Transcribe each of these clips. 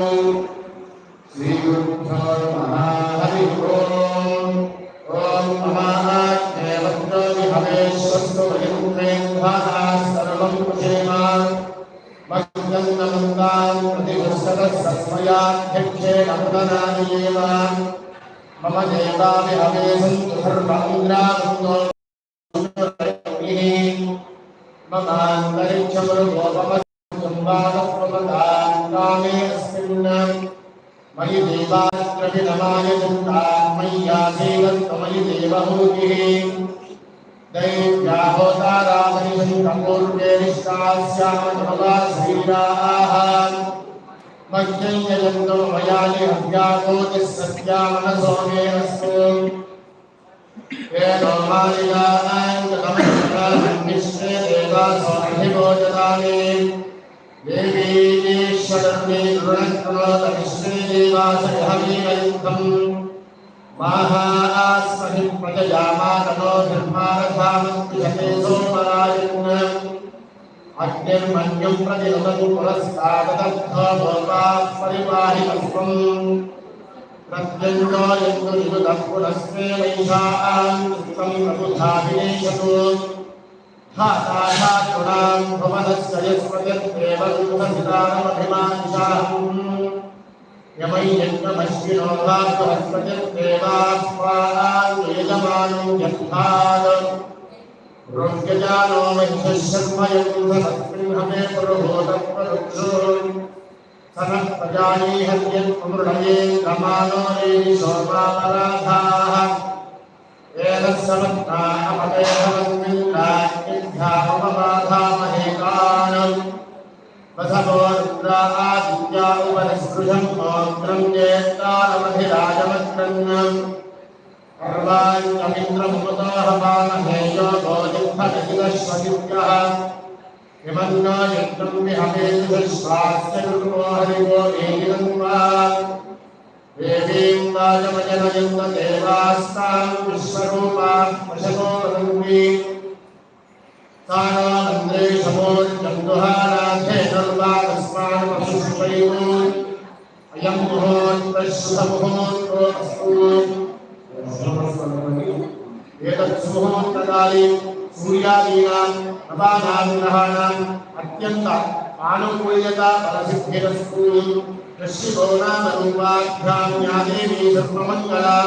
Música निष्कास्यामनमवा श्रीराः मह्यं मयानि अव्याकोतिः सत्यामनसो मे अस्मिन् येनो देवीश्वरन्मे दृढक्रोतमिश्रे देवासहवीरयुक्तम् माहास्महि प्रजयामातनो धर्मारथामन्त्रिशते सोमराजन् अग्निर्मन्युं प्रतिलततु అగ్నిర్మణ్యం ప్రతిలతు పురస్కారదర్థోపాపరిపాహిమస్వం ప్రత్యంగాయంతు యుగదః పురస్మే వైశాఆన్ కృతం ప్రభుధావినేశతు ధాతాధాతునాం భువనశ్చయస్పతిర్దేవదూతసితారమభిమానిషాహం యమైయజ్ఞమశ్వినో ధాత్వస్పతిర్దేవాస్వాన్ వేదమానం యద్ధాన్ रोग्यजानो मह्यशर्मयन्धस्मिन्हमे पुरुभूतप्ररुक्षो सनः प्रजानीहर्यत्मृणये गमानो ये शोभापराधाः येन समत्ता अपदेहवन्मिन्दाभ्यामबाधामहेकान् वसवो रुद्रादित्या उपनिस्पृशम् ओत्रम् ज्येष्ठानमधिराजमत्रन् విమన్నా యంత్రం విహమేంద్ర స్వాస్థ్యో హరిగో దేవీం రాజమజనయన్న దేవాస్తాం విశ్వరూపాం వశతో రంగి తానాంద్రే సమోర్జందుహారాధే నర్వాకస్మాన్ పశుషుపైము అయం ముహోర్పశ్రుత ముహోర్పస్తు अयं मुहूर्तशुभमुहूर्तोऽस्तु एतत् सुमुहूर्तकाले सूर्यादीनां नवानां अत्यन्त आनुकूल्यता फलसिद्धिरस्तु ऋषिभो नाम रूपाभ्यां सर्वमङ्गला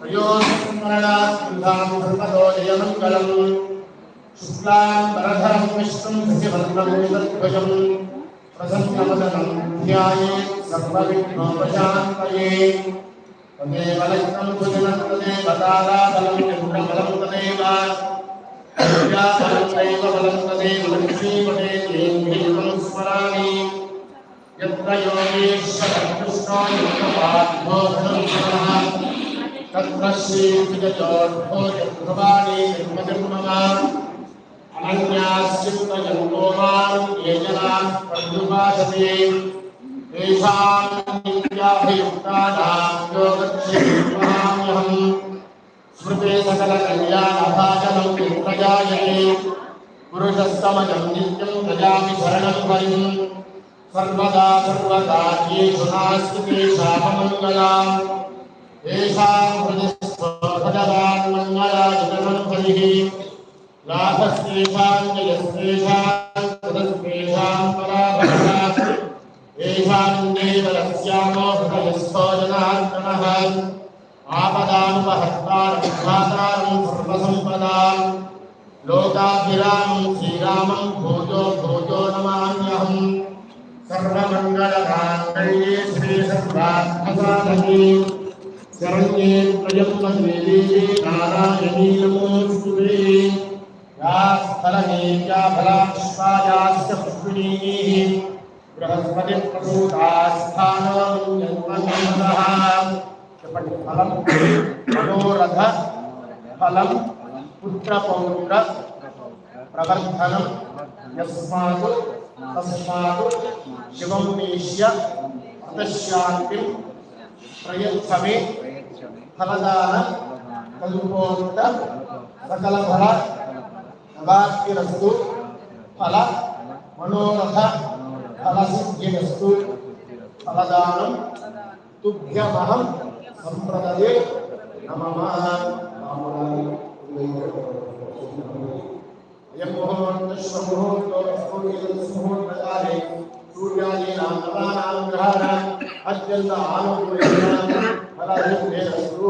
तयोस्मरणात्मन्धां सर्वतो शुक्लां वरधरं विष्णुं शशिवर्णं प्रसन्नवदनं ध्यायेत् सर्वविघ्नोपशान्तये तदेव लग्नं सुदिनं तदेव ताराबलं चन्द्रबलं तदेव विद्याबलं दैव बलं तदेव लक्ष्मीपटे देवीं स्मरामि यत्र योगेश्वरकृष्णो युक्तपाठोधनं पुनः तत्र श्रीविजयोर्भो यद्भवानी जन्मजन्ममा अनन्याश्चित्तजन्मो मां ये जनाः पर्युपासते స్మృతే సకల కళ్యాణభాషణం ప్రజాయే పురుషస్తమజం నిత్యం ప్రజామి శరణం వయం సర్వదా సర్వకార్యేషు నాస్తి తేషామమంగళా తేషాం హృదిస్వభగవాన్ మంగళాజగమన్వలిః లాభస్తేషాం జయస్తేషాం పరాభవాస్తు ఏషాన్యేవరస్యామో హృదయస్థో జనార్దనః ఆపదానుపహర్తారం సర్వసంపదాం లోకాభిరామం శ్రీరామం భోజో భోజో నమామ్యహం సర్వమంగళకాంగళ్యే శ్రీ సర్వార్థసాధనే శరణ్యే ప్రజమ్మదేవీ నారాయణీ నమోస్తుతే యా స్థలమే యా ఫలాక్షాయాశ్చ పుష్పిణీ బృహస్పతి చెప్పండి ఫలం మనోరథ ఫలం పుత్ర పౌత్ర ప్రవర్ధనం యస్మాత్ తస్మాత్ శివంపేష్య హతశాంతి ప్రయత్సమే ఫలదాన తదుపోత సకల ఫల నవాక్యరస్తు ఫల మనోరథ ఫల సిద్ధిరస్తు ఫలదానం తుభ్యమహం సంప్రదదే నమః అయం ముహూర్త శుభముహూర్తో ముహూర్తకాలే సూర్యాదీనాం నవానాం గ్రహాణాం అత్యంత ఆనుకూల్యమైన ఫలసిద్ధిరస్తు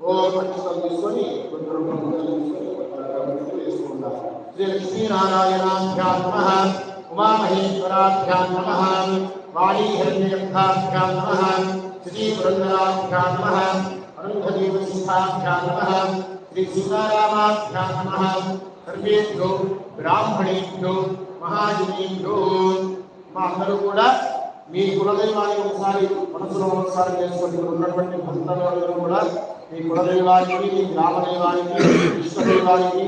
ఓ పక్షులు తీసుకొని కొన్ని రెండు ముద్దలు తీసుకొని కొన్ని వేసుకుంటారు శ్రీ లక్ష్మీనారాయణాభ్యాం నమః ఉమామహేశ్వరాభ్యాం నమః వాణీహిరణ్యగంధాభ్యాం నమః శ్రీపురందరాభ్యాం నమః అరుంధదేవసింహాభ్యాం నమః శ్రీ సీతారామాభ్యాం నమః సర్వేభ్యో బ్రాహ్మణేభ్యో మహాజనేభ్యో మా అందరూ కూడా మీ కులదైవాన్ని ఒకసారి మనసులో ఒకసారి చేసుకోండి ఇక్కడ ఉన్నటువంటి భక్తులందరూ కూడా మీ కులదైవానికి మీ గ్రామదైవానికి ఇష్టదైవానికి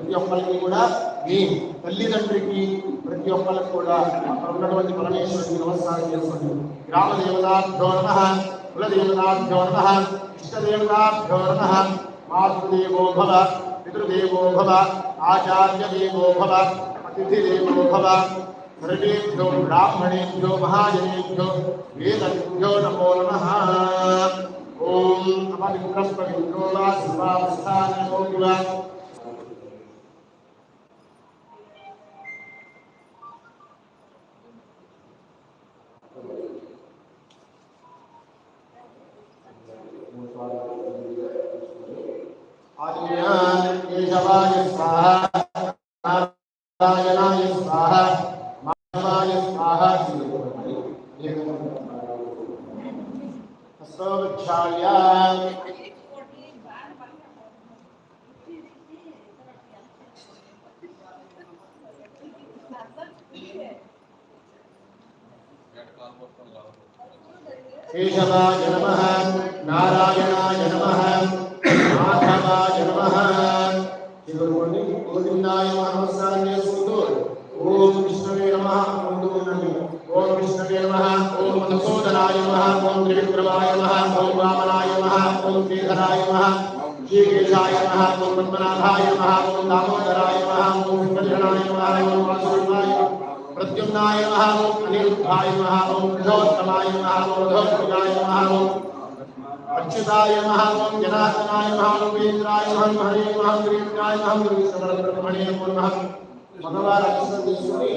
ప్రతి ఒక్కరికి కూడా మీ తల్లిదండ్రికి ప్రతి ఒక్కరికి కూడా అక్కడ ఉన్నటువంటి పరమేశ్వరుడికి నమస్కారం చేసుకోండి గ్రామ దేవతాభ్యో నమ కులదేవతాభ్యో నమ ఇష్టదేవతాభ్యో నమ మాతృదేవో భవ పితృదేవో భవ ఆచార్యదేవో భవ అతిథిదేవో భవ सर्वेभ्यो ब्राह्मणेभ्यो महाजनेभ्यो वेदभ्यो नमो नमः ॐ अपवित्रं पवित्रो वा सर्वावस्थानो केशवाय नमः, नारायणाय नमः, माधवाय नमः। शिवगुणे गोविन्दाय मानवसान्य सुन्दर ॐ विष्णवे नमः ॐ गोविन्दे ॐ विष्णवे नमः ॐ मधुसूदनाय नमः ॐ त्रिविक्रमाय नमः ॐ वामनाय नमः ॐ श्रीधराय नमः श्रीकेशाय नमः ॐ पद्मनाभाय नमः ॐ दामोदराय नमः ॐ विभजनाय नमः ॐ वासुदेवाय प्रद्युम्नाय नमः अनिरुद्धाय नमः ओम बृहत्तमाय नमः ओम बृहत्तमाय नमः ओम अच्युताय नमः ओम जनार्दनाय नमः ओम वीराय नमः हरे नमः वीराय नमः गुरु समर्थ ब्रह्मणे नमः भगवान अक्षरदेशुने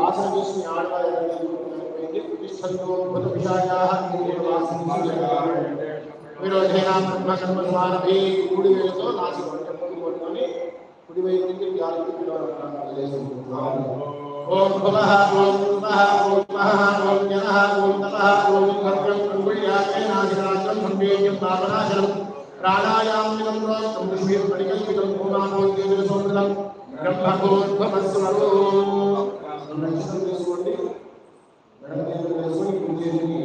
वासनदेशुने आडवाय नमः तिष्ठन्तो भूतविषयाः वासनदेशुने विरोधेन ब्रह्मकर्मसमानभि कूडिवेतो नासिकं कुडिवैकुण्ठं यावत् पिलवन्तः వేలతో నాసి పట్టుకొని కుడి వైపు నుంచి గాలికి ఓం భవః ఓం భవః ఓం మహః ఓం జనః ఓం తపః ఓం భద్రం అంగుళ్యాకే నాసికాగ్రం సంవేద్యం పాపనాశనం ప్రాణాయామం రోగం విష్ణు పరికల్పితం భూమానోద్యోగ సోమృతం బ్రహ్మభూద్భవస్వరో నక్షత్రం తీసుకోండి మెడ మీద వేసుకొని పూజని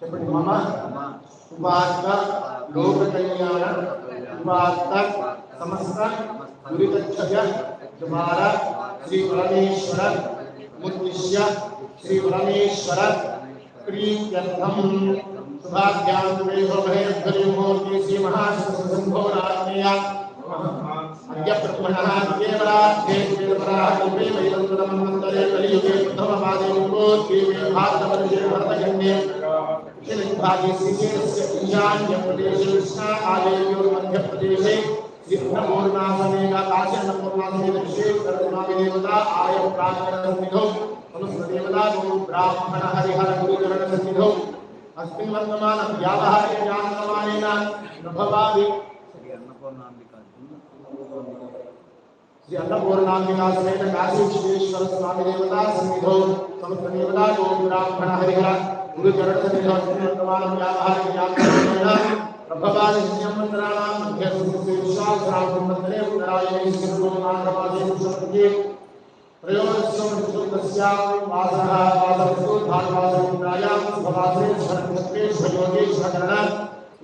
చెప్పండి మమ ఉపాత్త లోక కళ్యాణ ఉపాత్త సమస్త गुरुदत्तः तुम्हारा श्री परमेश्वर मुद्दिश्य श्री परमेश्वर, प्रीत्यर्थम। सुभाग्यां तुमेभ्यो भयभ्यो श्री महासंभो रात्रिया अयप्रथमः देवराध्ये देवराः रूपे वैलन्द्रमन्वन्तरे कलियुगे प्रथमपादे रूपोद्दीपे भारतवर्षे भरतखण्डे भागे श्रीकेतस्य ईशान्यप्रदेशे कृष्णा आलयोर्मध्यप्रदेशे विष्णुपूर्णासमेका काशी अन्नपूर्णासमेक विशेष सर्वनाभिदेवता आय प्राणकरणसन्निधौ मनुष्यदेवता गुरु ब्राह्मण हरिहर गुरुचरणसन्निधौ अस्मिन् वर्तमानं व्यावहारे ज्ञानमानेन न भवामि श्री अन्नपूर्णाम्बिका समेत काशी विश्वेश्वर स्वामी देवता सन्निधौ समस्तदेवता गुरु ब्राह्मण हरिहर गुरुचरणसन्निधौ अस्मिन् वर्तमानं व्यावहारे ज्ञानमानेन प्रभवादिन्यमन्त्राणां मुख्यस्वरूपे विशालश्रावणमन्त्रे उत्तरायै सर्वमानवादिपुरुषपत्ये प्रयोजसंस्कृतस्यां वासः वासस्तु धातुवासविन्द्रायां भवासे सर्वत्रे स्वयोगे स्वकरण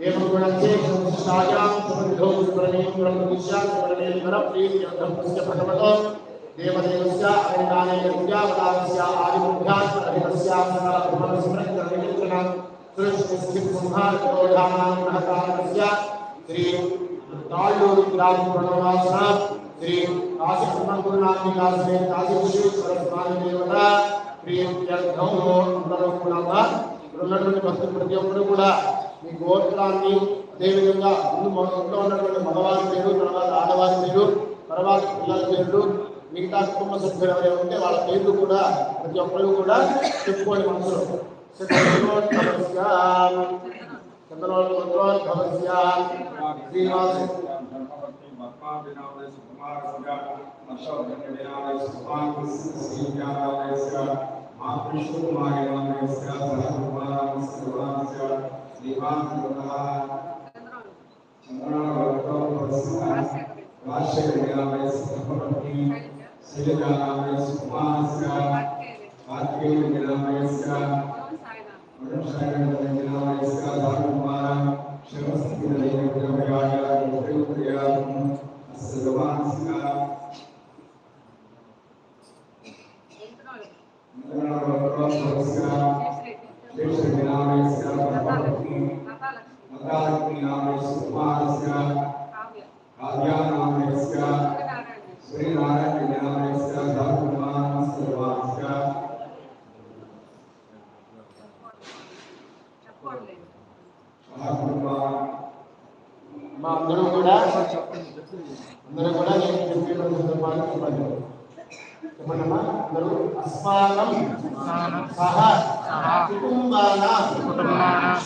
एवं गुणस्य संस्थायां समृद्धौ प्रणीं ब्रह्मविद्या प्रणेन्द्रप्रीत्यर्थस्य भगवतो देवदेवस्य अनिदानेकविद्या वदानस्य आदिमुख्यात् अधिकस्यां सदा भुवनस्मृत्यर्थनाम् శ్రీం తాళ్ళూరు గ్రామ ప్రణవాసన శ్రీం కాశీకృష్ణ గురునాథిగా శ్రీ కాశీశ్వర స్వామి దేవత ప్రియం గ్రంథంలో అందరూ కూడా ఉన్నటువంటి భక్తులు ప్రతి ఒక్కరు కూడా మీ గోత్రాన్ని అదేవిధంగా ముందు ఇంట్లో ఉన్నటువంటి మగవారి పేరు తర్వాత ఆడవారి పేరు తర్వాత పిల్లల పేర్లు మిగతా కుటుంబ సభ్యులు ఎవరైనా ఉంటే వాళ్ళ పేర్లు కూడా ప్రతి ఒక్కరు కూడా చెప్పుకోని మనసులో. చంద్రోద్భవస్య Thank you.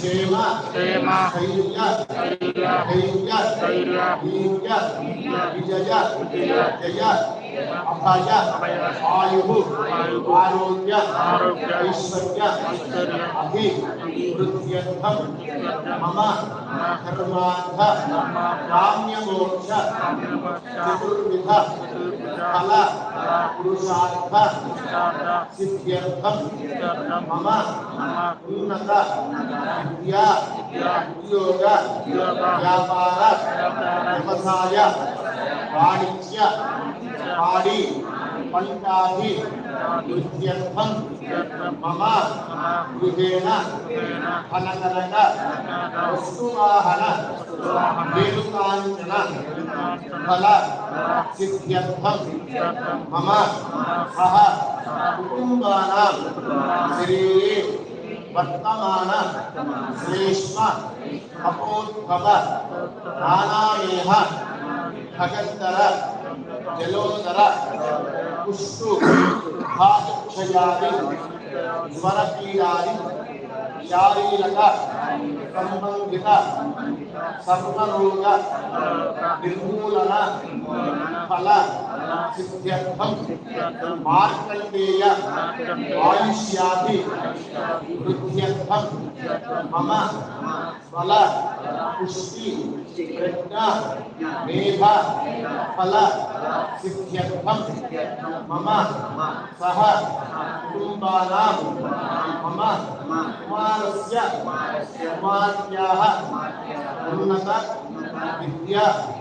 Sema. Sema. Kayyukat. Kayyukat. Kayyukat. Kayyukat. Kayyukat. Kayyukat. Kayyukat. Kayyukat. Kayyukat. అభయ ఆయు ఆరోగ్య ఐశ్వర్య అభి వృద్ధ్యర్థం మమ ధర్మార్థ కామ్యమోక్ష చతుర్విధ ఫల పురుషార్థ సిద్ధ్యర్థం మమ ఉన్నత విద్యా ఉద్యోగ వ్యాపార వ్యవసాయ వాణిజ్య పాడి పంటాది వృద్ధ్యర్థం మమ గృహేణ ధనకనక వస్తువాహన వేణుకాంచన ఫల సిద్ధ్యర్థం. మమ సహ కుటుంబానాం శరీరే వర్తమాన శ్లేష్మ అపోద్భవ నానామేహ खगंतर जलोत्तर पुष्टु भागक्षयादि ज्वरपीडादि शारीरक संबंधित सर्वरोग निर्मूलन फल सिद्ध्यर्थम मार्कंडेय आयुष्यादि वृद्ध्यर्थम मम फल पुष्टि प्रज्ञा मेघ फल सिद्ध्यर्थम मम सह कुटुंबानां मम कुमारस्य कुमार्याः उन्नत विद्या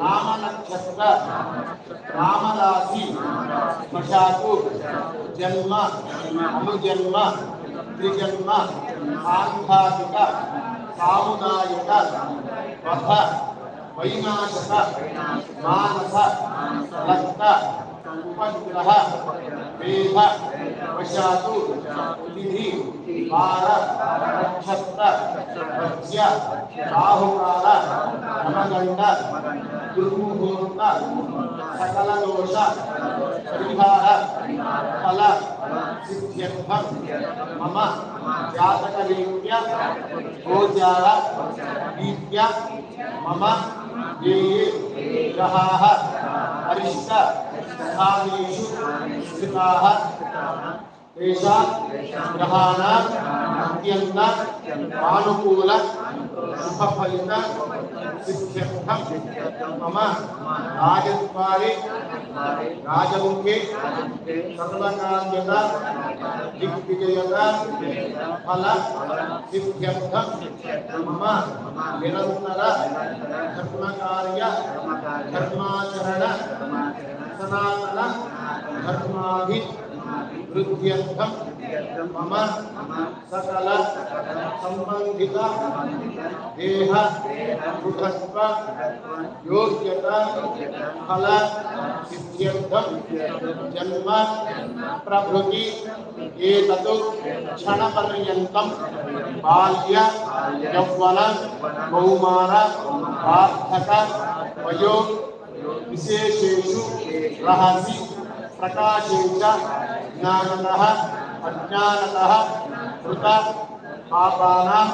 రామనక్షత్ర రామరాశి మషాకు జన్మ అనుజన్మ త్రిజన్మ ఆధ్యాత్మిక సాముదాయక వధ వైనాశక మానస రక్త उपग्रह मेघ वशातु विधि वार नक्षत्र वज्य राहुकाल नमगंड दुर्मुहूर्त सकल दोष परिहार फल सिद्ध्यर्थम मम जातकरीत्या गोचार रीत्या मम ये ग्रहाः अरिष्ट గ్రహాదిషు స్థితా తేషా గ్రహాణ అత్యంత ఆనుకూల శుభఫలిత సిద్ధ్యర్థం మమ రాజద్వారే రాజముఖే సర్వకార్యత దిగ్విజయత ఫల సిద్ధ్యర్థం మమ నిరంతర ధర్మకార్య ధర్మాచరణ सनातन धर्माभि वृद्ध्यर्थम मम सकल संबंधित देह पृथत्व योग्यता फल सिद्ध्यर्थम जन्म प्रभृति एतत् क्षणपर्यन्तं बाल्य, यौवन, कौमार वार्धक वयो, विशेषेषु రహసి ప్రకాశే చ జ్ఞానతః అజ్ఞానతః కృత పాపానాం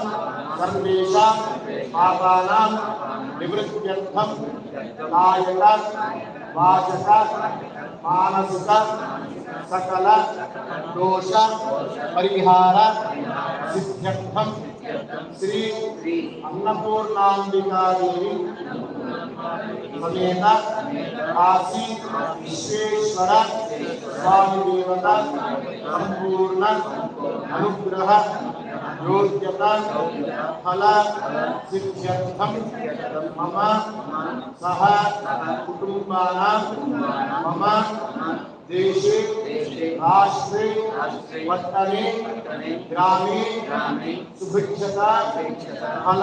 సర్వేషాం పాపానాం నివృత్త్యర్థం కాయక వాచక మానసిక సకల దోష పరిహార సిద్ధ్యర్థం శ్రీ అన్నపూర్ణాంబికాదేవి సమేత కాశీ విశ్వేశ్వర స్వామి దేవత సంపూర్ణ అనుగ్రహ యోగ్యత ఫల సిద్ధ్యర్థం మమ సహ కుటుంబానాం మమ దేశే రాష్ట్రే వట్టనే గ్రామే సుభిక్షత ఫల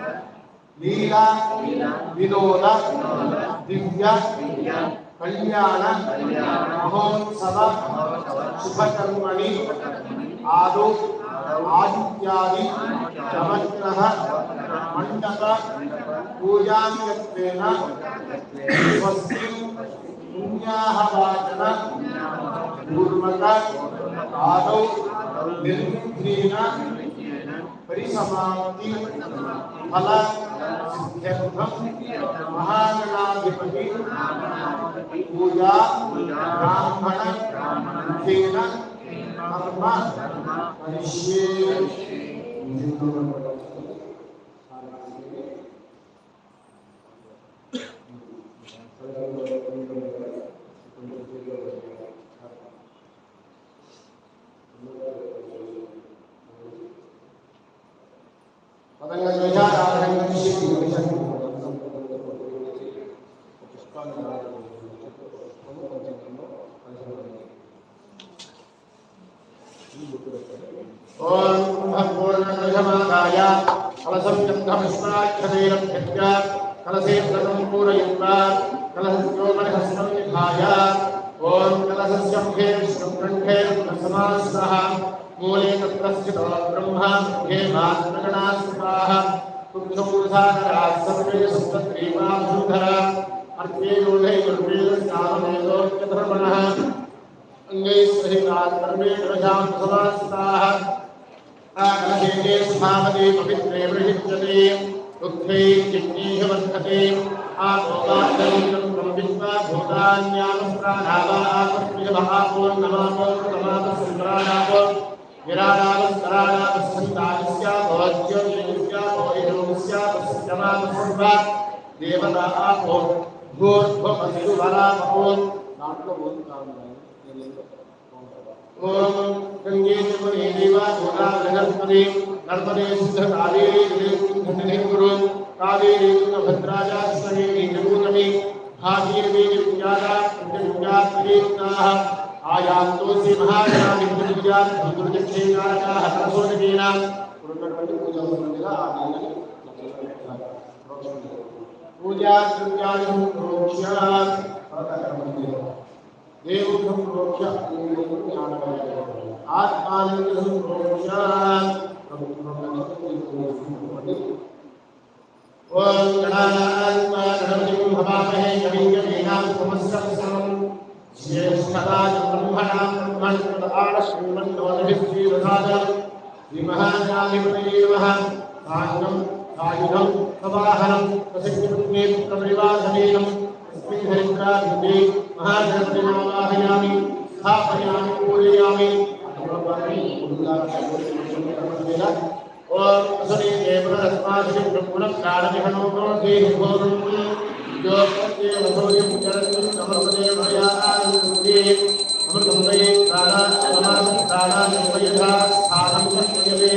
ನೀಲ ವಿನೋದ ದಿವ್ಯ ಕಲ್ಯಾಣ ಮಹೋತ್ಸವ ಶುಭಕರ್ಮಣಿ ಆದು ಆದಿತ್ಯಾದಿ ನವಗ್ರಹ ಮಂಟಪ ಪೂಜಾಂಗತ್ವೇನ ಸ್ವಸ್ತಿಂ ಪುಣ್ಯಾಹ ವಾಚನ ಪೂರ್ವಕ ಆದೌ ನಿರ್ಮಿತ್ರೀನ परिसमाप्ति फल सिद्ध्यर्थम महागणाधिपति पूजा ब्राह्मण मुखेन कर्म करिष्ये ॐ पूर्णमृधमादाय कलसम्यन्तमिश्वाख्यतेरभ्यत्य कलसे प्रथमं पूरयित्वा कलसस्योमनहस्तमिधाय ॐ कलसस्य मुखे विष्णुकण्ठे समासः मूले तत्रस्थितो ब्रह्मा मुखे मातृगणास्थिताः कुब्धमूर्धाधराः सर्वे सप्तत्रीमाधूधरा अर्थे योधैर्वेदस्नानमेलोक्यधर्मणः अङ्गैस्रहिताकर्मेणजान्तसदास्ताः स्थापते पवित्रे बृहिच्यते दुःखैर्जिह्नीः वर्धते आगोपादरन्तं विश्वा भूतान्यानुप्राणावापोन्नमापोन्नमापोन्नमापसम्प्राणापो विराडावस्तराडापस्सन्तादिस्यापोज्योतिस्यापोहिरोस्यापोस्यमापसम्प्रा देवता आपो भूर्भवसिरुवरापो नाट्यबोधकामः ओम गंगे जमुने देवा गोदा गणस्पति नर्मदे सिद्ध कावेरी घटने गुरु कावेरी भद्राजा समेति नमोनमि भागीरवेज विद्यादा पंचगुणात्मनेताः आयान्तो से महाराज विद्या गुरुदक्षेणाः हतोर्णेन गुरुदक्षेण पूजा मंदिरा आदि पूजा संज्ञानं प्रोक्ष्यात् प्रकटमन्दिरम् देवो भूलोक्य आत्मानन्दं आत्मानिषु रोचः आत्मलोकस्य भूषः वं तं आत्मनं मपाहे कवीये नाम समस्तसमं ये स्थात प्रूहणां मनसदा आरसमनो नगति विमहाज्ञाभिः तस्मिन् हरिद्राभिन्दे महागणपतिमावाहयामि स्थापयामि, पूजयामि। ॐ असने देवरस्मादिं ब्रह्मणं प्राणविहनो देहि भोगं यो प्रत्येव भोजं चरन्ति समर्पदे मया आनन्दे। अमृतमये प्राणा समानं प्राणान्वयधा स्थानं सत्यते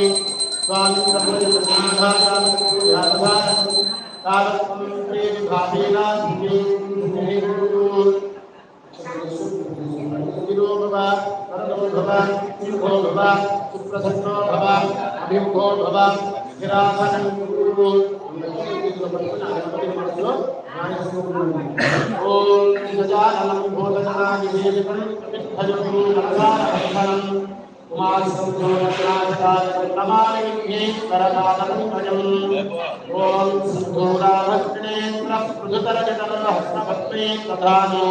स्वामी सर्वजगन्नाथायां यादवानं तावत्तं प्रेमभावेन गिरो भव वरदो भव सिंहो भव सुप्रसन्नो भव अभिमुखो भव स्थिरासनं कुरु ॐ गजाननं भोजनादिदेवं प्रतिभजतु नमसारहरणं ॐ सिन्धूराभक्तिनेत्रपृथुतरजटलहस्तपत्ने तथानो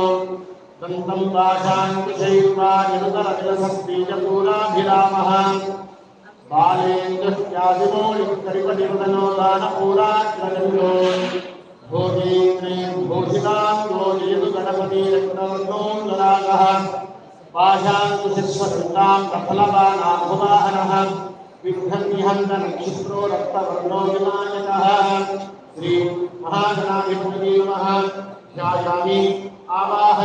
दन्तं पाशाङ्कुशैर्वा निरुतरजलसस्बीजपूराभिरामः बालेन्द्रस्यादिमौलिकरिपटिपदनो दानपूराग्रजन्यो भोगीन्द्रे भोजितां योजयतु गणपतिरत्नवर्णोऽङ्गरागः पाशाङ्कुशिस्वसन्तां प्रफलवानाभवाहनः विघ्नन्निहन्तनक्षिप्रो रक्तवर्णो विनायकः श्रीमहागणाधिपति नमः। ध्यायामि। आवाहया